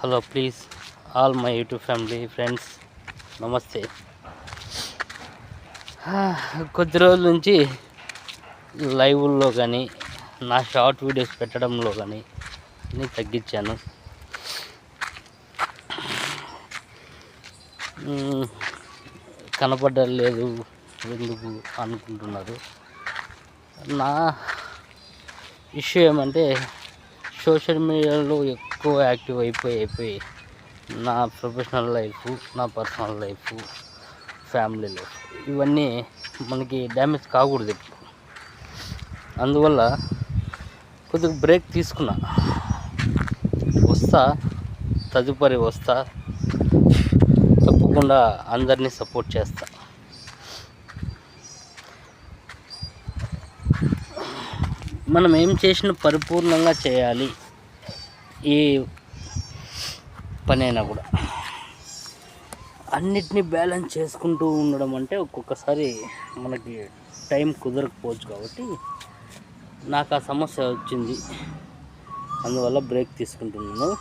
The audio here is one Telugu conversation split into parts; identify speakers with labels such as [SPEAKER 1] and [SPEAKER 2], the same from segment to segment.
[SPEAKER 1] Hello please all my YouTube family friends నమస్తే. కొద్ది రోజుల నుంచి లైవ్ల్లో కానీ నా షార్ట్ వీడియోస్ పెట్టడంలో కానీ అన్నీ తగ్గించాను. మ్మ్, కనపడడం లేదు ఎందుకు అనుకుంటున్నారు? నా ఇష్యూ ఏమంటే సోషల్ మీడియాలో ఎక్కువ యాక్టివ్ అయిపోయి అయిపోయి నా ప్రొఫెషనల్ లైఫ్ నా పర్సనల్ లైఫ్ ఫ్యామిలీ లైఫ్ ఇవన్నీ మనకి డ్యామేజ్ కాకూడదు ఇప్పుడు. అందువల్ల కొద్దిగా బ్రేక్ తీసుకున్నా. వస్తా తదుపరి వస్తా తప్పకుండా అందరినీ సపోర్ట్ చేస్తా. మనం ఏం చేసిన పరిపూర్ణంగా చేయాలి. ఈ పని అయినా కూడా. అన్నిటినీ బ్యాలెన్స్ చేసుకుంటూ ఉండడం అంటే ఒక్కొక్కసారి మనకి టైం కుదరకపోవచ్చు కాబట్టి నాకు ఆ సమస్య వచ్చింది. అందువల్ల బ్రేక్ తీసుకుంటున్నాను.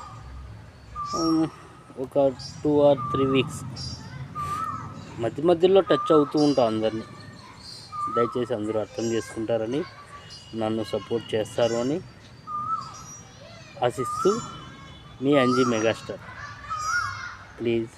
[SPEAKER 1] ఒక టూ ఆర్ త్రీ వీక్స్ మధ్య మధ్యలో టచ్ అవుతూ ఉంటాం అందరినీ. దయచేసి అందరూ అర్థం చేసుకుంటారని నన్ను సపోర్ట్ చేస్తారు అని ఆశిస్తూ మీ అంజీ మెగాస్టార్. ప్లీజ్.